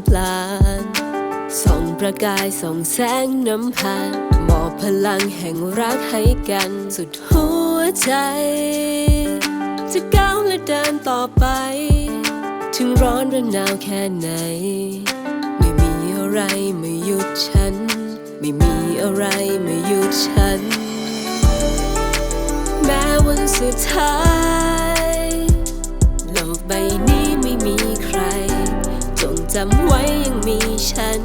ดาวนับล้านส่องประกายส่องแสงน้ำพานมอบพลังแห่งรักให้กัน สุดหัวใจ จะก้าวและเดินต่อไป ถึงร้อนหรือหนาวแค่ไหน ไม่มีอะไรมาหยุดฉัน ไม่มีอะไรมาหยุดฉัน แม้วันสุดท้าย จำไว้ยังมีฉัน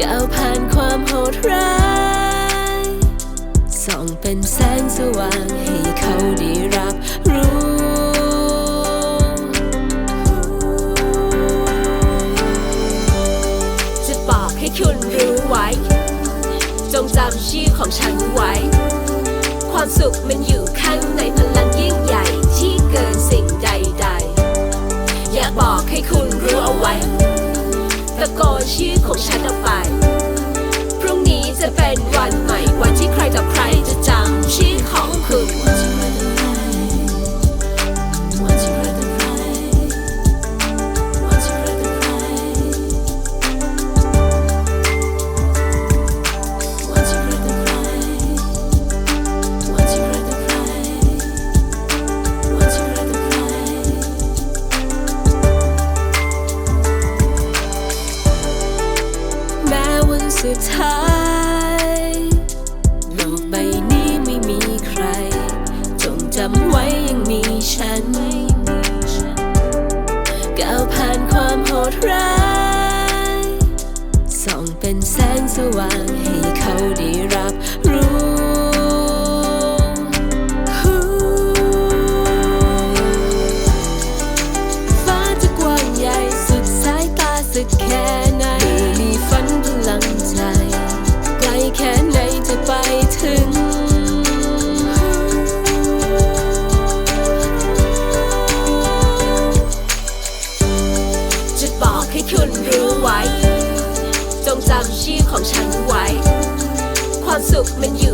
ก้าวผ่านความโหดร้าย ส่องเป็นแสงสว่างให้เขาได้รับรู้จะบอกให้คุณรู้ไว้ จงจำชื่อของฉันไว้ ความสุขมันอยู่ข้างใน สุดท้าย โลกใบนี้ไม่มีใคร จงจำไว้ยังมีฉัน ก้าวผ่านความโหดร้ายส่องเป็นแสงสว่าง คุณรู้ไว้ จงจำชื่อของฉันไว้ ความสุขมันอยู่